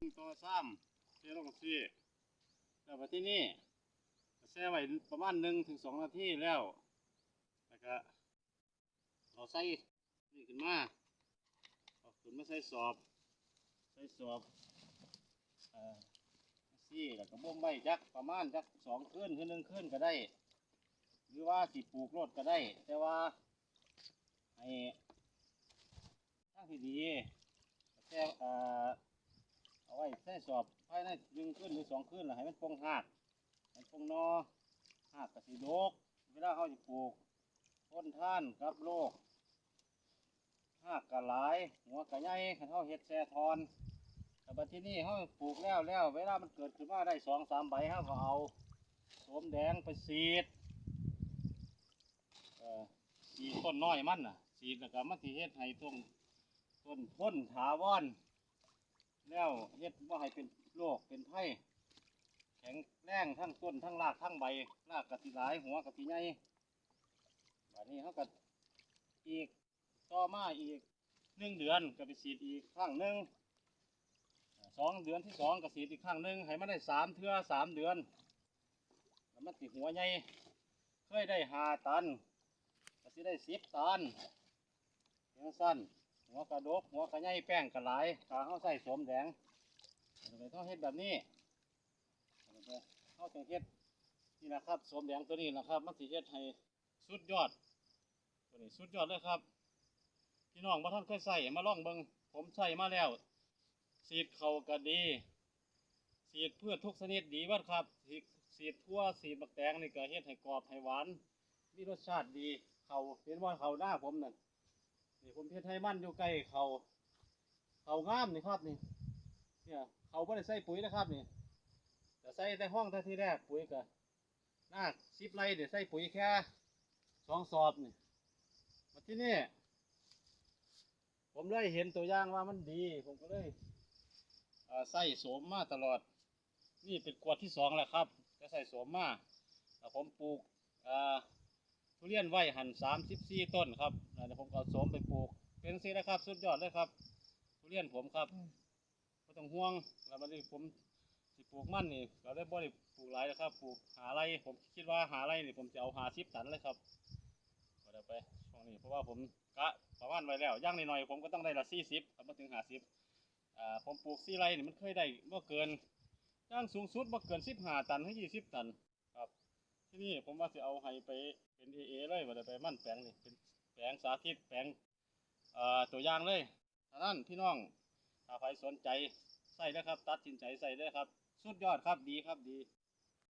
ตัวซ้ำเทลงซี่แล้วไปที่นี่แช่ไว้ประมาณหนึ่งถึงสองนาทีแล้วแล้วก็เอาใส่นี่ขึ้นมาเอาขึ้นมาใส่สอบ ใส่สอบอ่าซี่แล้วก็บ่มไว้จักประมาณจักสองคืนคืนหนึ่งคืนก็ได้ หรือว่าสิปลูกรถก็ได้ แต่ว่าให้ทั้งที่ดีแค่เอ่อเอา ใส่สอบภายในหนึ่งคืนหรือสองคืนแล้วให้มันปงหากให้มันปงนอหากกระสีโดกเวลาเขาจะปลูกต้นท่านกับโลกหากกระหลาย หัวกระใหญ่ขันเขาเฮ็ดแซ่ทอนแต่บัดที่นี่เขาปลูกแล้วแล้ว เวลามันเกิดขึ้นมาได้สองสามใบเขาก็เอาโสมแดงไปสีดเอ่อสีต้นน้อยมันน่ะสีดแล้วก็มันสิเฮ็ดให้ต้นต้นพ้นถาวร แล้วเฮ็ดว่าให้เป็นโรคเป็นไข้แข็งแรงทั้งต้นทั้งรากทั้งใบรากกะทิหลายหัวกะทิใหญ่บัดนี้เขาก็อีกต่อมาอีกหนึ่งเดือนก็ไปฉีดอีกครั้งหนึ่งสองเดือนที่สองก็ฉีดอีกครั้งหนึ่งให้มันได้สามเทือสามเดือนแล้วมันติหัวใหญ่เคยได้หาตันก็สิได้สิบตันเพียงสั้น หัวกระดกหัวกระใหญ่แป้งกระหลาขาเขาใส่สวมแดงเลยต้องเฮ็ดแบบนี้เขาจังเฮ็ดนี่นะครับสวมแดงตัวนี้นะครับมันสิเฮ็ดให้สุดยอดตัวนี้สุดยอดเลยครับพี่น้องบ่ท่านเคยใส่มาล่องเบิงผมใส่มาแล้วสีดเขาก็ดีสีดพืชทุกชนิดดีเบัดครับสีดสีดทั่วสีดบักแตงนี่ก็เฮ็ดให้กรอบให้หวานมีรสชาติดีเขาเห็นว่าเขาหน้าผมนั่น นี่ผมเฮ็ดให้มันอยู่ใกล้เขาเขางามนี่ครับนี่ เนี่ยเขาบ่ได้ใส่ปุ๋ยนะครับนี่แต่ใส่แต่ห้องแต่ที่แรกปุ๋ยก็นาสิบไรเดี๋ยวใส่ปุ๋ยแค่สองสอบนี่มาที่นี่ผมเลยเห็นตัวอย่างว่ามันดี ผมก็เลยใส่โสมมาตลอด นี่เป็นขวดที่สองแล้วครับก็ใส่โสมมาแล้วผมปลูกอ่อ ทุเรียนไว้หันสามสิบสี่ต้นครับแล้วเดี๋ยวผมก็เอาโสมไปปลูก เป็นสินะครับ สุดยอดเลยครับ ทุเรียนผมครับไม่ต้องห่วงแล้วมันนี้ผมสิปลูกมันนี่เราได้บ่ได้ปลูกหลายนะครับ ปลูกหาไรผมคิดว่าหาไรนี่ผมจะเอาหาสิบตันเลยครับก็ได้ไปช่วงนี้เพราะว่าผมกะประมาณไว้แล้วย่างหน่อยๆผมก็ต้องได้ละสี่สิบครับมาถึงหาสิบอ่าผมปลูกสี่ไรนี่มันเคยได้บ่เกินย่างสูงสุดบ่เกินสิบห้าตันถึงยี่สิบตันครับ ที่นี่ผมว่าจะเอาให้ไปเป็นเอเอเลยว่าจะไปมั่นแปลงนี่เป็นแปลงสาธิตแปลงตัวอย่างเลยท่านั้นพี่น้องถ้าใครสนใจใส่เลยครับ ตัดสินใจใส่เลยครับ สุดยอดครับดีครับดี